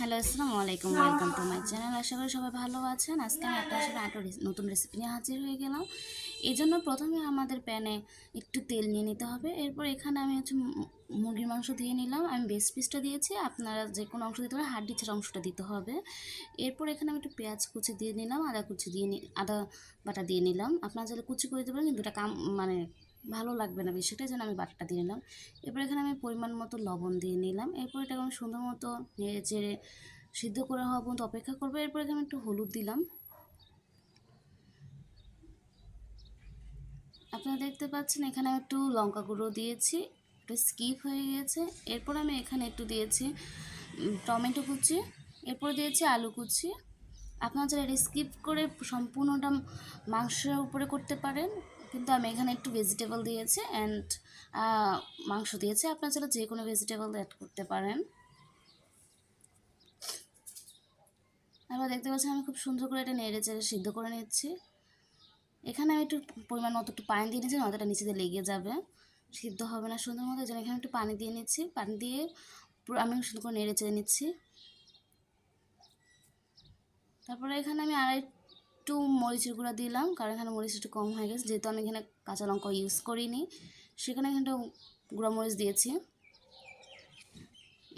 Hello, আসসালামু আলাইকুম। Welcome to my channel আশা করি সবাই ভালো আছেন। আজকে আমি আপনার সাথে রেস- নতুন রেসিপি নিয়ে হাজির হয়ে গেলাম। এই জন্য প্রথমে আমাদের প্যানে একটু তেল নিয়ে নিতে হবে। এরপর এখানে আমি হচ্ছে মুরগির মাংস দিয়ে নিলাম। আমি বেস পিসটা দিয়েছি। আপনারা যে কোনো অংশ দিতে পারেন। হাড্ডি ছাড়া অংশটা দিতে হবে। এরপর এখানে আমি একটু পেঁয়াজ কুচি দিয়ে নিলাম। আদা কুচি দিয়ে আদা বাটা দিয়ে নিলাম। আপনারা চাইলে কুচি করে দিতে পারেন। কিন্তু এটা কাম মানে ভালো লাগবে না বেশিটাই যেন আমি বাটাটা দিয়ে নিলাম। এরপর এখানে আমি পরিমাণ মতো লবণ দিয়ে নিলাম। এরপর এটাকে আমি সুন্দর মতো নেড়ে চেড়ে সিদ্ধ করে হওয়া পর্যন্ত অপেক্ষা করব। এরপর এখানে একটু হলুদ দিলাম। আপনারা দেখতে পাচ্ছেন, এখানে আমি একটু লঙ্কা গুঁড়ো দিয়েছি, একটু স্কিপ হয়ে গিয়েছে। এরপর আমি এখানে একটু দিয়েছি টমেটো কুচি। এরপর দিয়েছি আলু কুচি। আপনারা যারা স্কিপ করে সম্পূর্ণটা মাংসের উপরে করতে পারেন। কিন্তু আমি এখানে একটু ভেজিটেবল দিয়েছি অ্যান্ড মাংস দিয়েছি। আপনার চাইলে যে কোনো ভেজিটেবল অ্যাড করতে পারেন। এবার দেখতে পাচ্ছি আমি খুব সুন্দর করে এটা নেড়ে চেড়ে সিদ্ধ করে নিচ্ছি। এখানে আমি একটু পরিমাণ মতো একটু পানি দিয়ে নিচ্ছি নয়তো এটা নিচে দিয়ে লেগে যাবে। সিদ্ধ হবে না সুন্দর মতো, এই এখানে একটু পানি দিয়ে নিচ্ছি। পানি দিয়ে আমি সুন্দর করে নেড়ে চেড়ে নিচ্ছি। তারপরে এখানে আমি আর একটু মরিচের গুঁড়া দিলাম, কারণ এখানে মরিচ একটু কম হয়ে গেছে, যেহেতু আমি এখানে কাঁচা লঙ্কা ইউজ করিনি। সেখানে এখানে একটু গুঁড়া মরিচ দিয়েছি।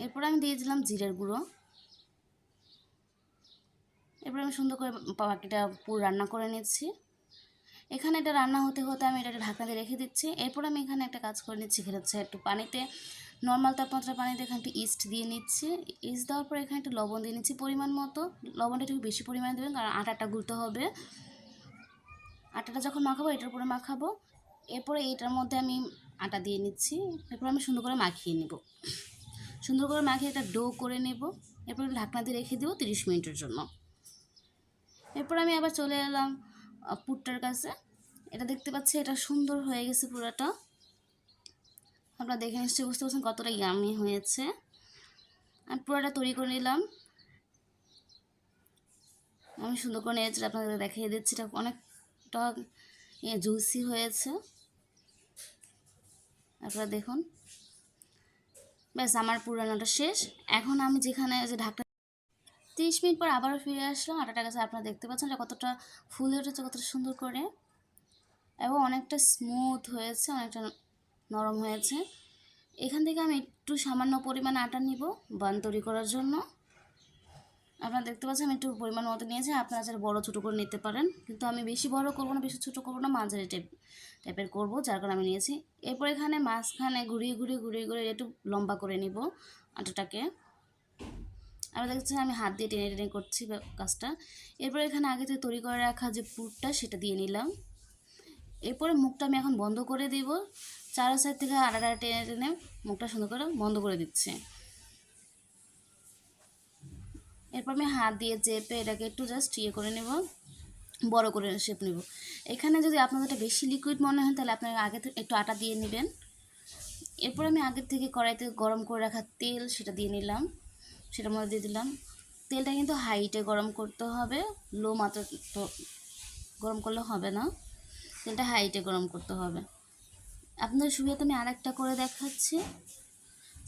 এরপরে আমি দিয়ে দিলাম জিরের গুঁড়ো। এরপর আমি সুন্দর করে বাকিটা পুরো রান্না করে নিচ্ছি। এখানে এটা রান্না হতে হতে আমি এটা ঢাকা দিয়ে রেখে দিচ্ছি। এরপর আমি এখানে একটা কাজ করে নিচ্ছি, সেটা হচ্ছে একটু পানিতে নর্মাল তাপমাত্রা পানিতে এখানে একটু ইস্ট দিয়ে নিচ্ছি। ইস্ট দেওয়ার পর এখানে একটু লবণ দিয়ে নিচ্ছি পরিমাণ মতো। লবণটা একটু বেশি পরিমাণে দেবেন কারণ আটাটা গুলতে হবে। আটাটা যখন মাখাবো এটার উপরে মাখাবো। এরপরে এটার মধ্যে আমি আটা দিয়ে নিচ্ছি। এরপর আমি সুন্দর করে মাখিয়ে নেব। সুন্দর করে মাখিয়ে একটা ডো করে নেব। এরপর ঢাকনা দিয়ে রেখে দেবো তিরিশ মিনিটের জন্য। এরপর আমি আবার চলে এলাম আহ, পুরটার কাছে। এটা দেখতে পাচ্ছি এটা সুন্দর হয়ে গেছে পুরাটা। আপনারা দেখে নিশ্চয়ই বুঝতে পারছেন কতটা ইয়ামি হয়েছে। আমি পুরোটা তৈরি করে নিলাম। আমি সুন্দর করে নিয়েছি আপনাদের দেখিয়ে দিচ্ছি, এটা অনেকটা জুসি হয়েছে। আপনারা দেখুন। ব্যাস, আমার পুরানোটা শেষ। এখন আমি যেখানে, যে ঢাকটা তিরিশ মিনিট পর আবারও ফিরে আসলাম। আটাটা কাছে আপনারা দেখতে পাচ্ছেন যে কতটা ফুলে উঠেছে, কতটা সুন্দর করে। এবং অনেকটা স্মুথ হয়েছে, অনেকটা নরম হয়েছে। এখান থেকে আমি একটু সামান্য পরিমাণে আটা নিব বান তৈরি করার জন্য। আপনারা দেখতে পাচ্ছেন আমি একটু পরিমাণ মতো নিয়েছি, আপনারা যারা বড়ো ছোটো করে নিতে পারেন। কিন্তু আমি বেশি বড় করব না, বেশি ছোটো করব না, মাঝারি টাইপ টাইপের করব, যার কারণে আমি নিয়েছি। এরপর এখানে মাঝখানে ঘুরিয়ে ঘুরিয়ে ঘুরিয়ে ঘুরিয়ে একটু লম্বা করে নিব আটাটাকে। আমি দেখছি আমি হাত দিয়ে টেনে টেনে করছি কাজটা। এরপর এখানে আগে থেকে তৈরি করে রাখা যে পুরটা, সেটা দিয়ে নিলাম। এরপরে মুখটা আমি এখন বন্ধ করে দিব। চারো সাইড থেকে আড়াটা টেনে টেনে মুখটা সুন্দর করে বন্ধ করে দিচ্ছি। এরপর আমি হাত দিয়ে চেপে এটাকে একটু জাস্ট ইয়ে করে নেব, বড় করে শেপ নেব। এখানে যদি আপনাদের এটা বেশি লিকুইড মনে হয় তাহলে আপনারা আগে একটু আটা দিয়ে নেবেন। এরপর আমি আগের থেকে কড়াইতে গরম করে রাখা তেল সেটা দিয়ে নিলাম, সেটার মধ্যে দিয়ে দিলাম। তেলটা কিন্তু হাইটে গরম করতে হবে লো মাত্রা গরম করলে হবে না। তেলটা হাইটে গরম করতে হবে। আপনাদের সুবিধাতে আমি আরেকটা করে দেখাচ্ছি।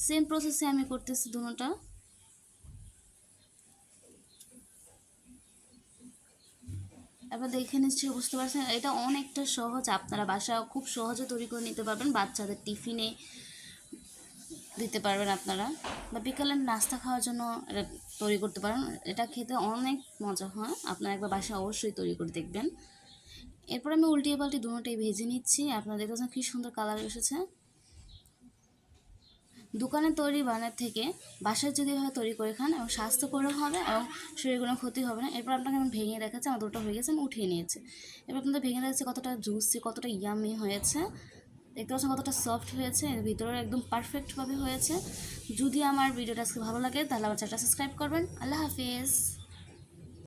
সেম প্রসেসে আমি করতেছি দুটোটা এবার দেখে নিশ্চয়ই বুঝতে পারছেন? এটা অনেকটা সহজ, আপনারা বাসা খুব সহজে তৈরি করে নিতে পারবেন, বাচ্চাদের টিফিনে দিতে পারবেন আপনারা। বা বিকালের নাস্তা খাওয়ার জন্য এটা তৈরি করতে পারেন। এটা খেতে অনেক মজা হয়। আপনারা একবার বাসা অবশ্যই তৈরি করে দেখবেন। এরপর আমি উল্টিয়ে পাল্টি দুটোটাই ভেজে নিচ্ছি। আপনারা দেখতেছেন কী সুন্দর কালার এসেছে? দোকানে তৈরি বানার থেকে বাসায় যদি হয় তৈরি করে খান, এবং স্বাস্থ্যকরও হবে এবং শরীরের কোনো ক্ষতি হবে না। এরপর আপনাকে আমি ভেঙে দেখাচ্ছি, আমার দুটো হয়ে গেছে, আমি উঠিয়ে নিয়েছি। এরপর আপনাদের ভেঙে দেখাচ্ছি কতটা জুসি কতটা ইয়ামি হয়েছে। দেখতে পাচ্ছেন কতটা সফট হয়েছে, এর ভিতরে একদম পারফেক্টভাবে হয়েছে। যদি আমার ভিডিওটা আজকে ভালো লাগে, তাহলে আমার চ্যানেলটা সাবস্ক্রাইব করবেন। আল্লাহ হাফিজ।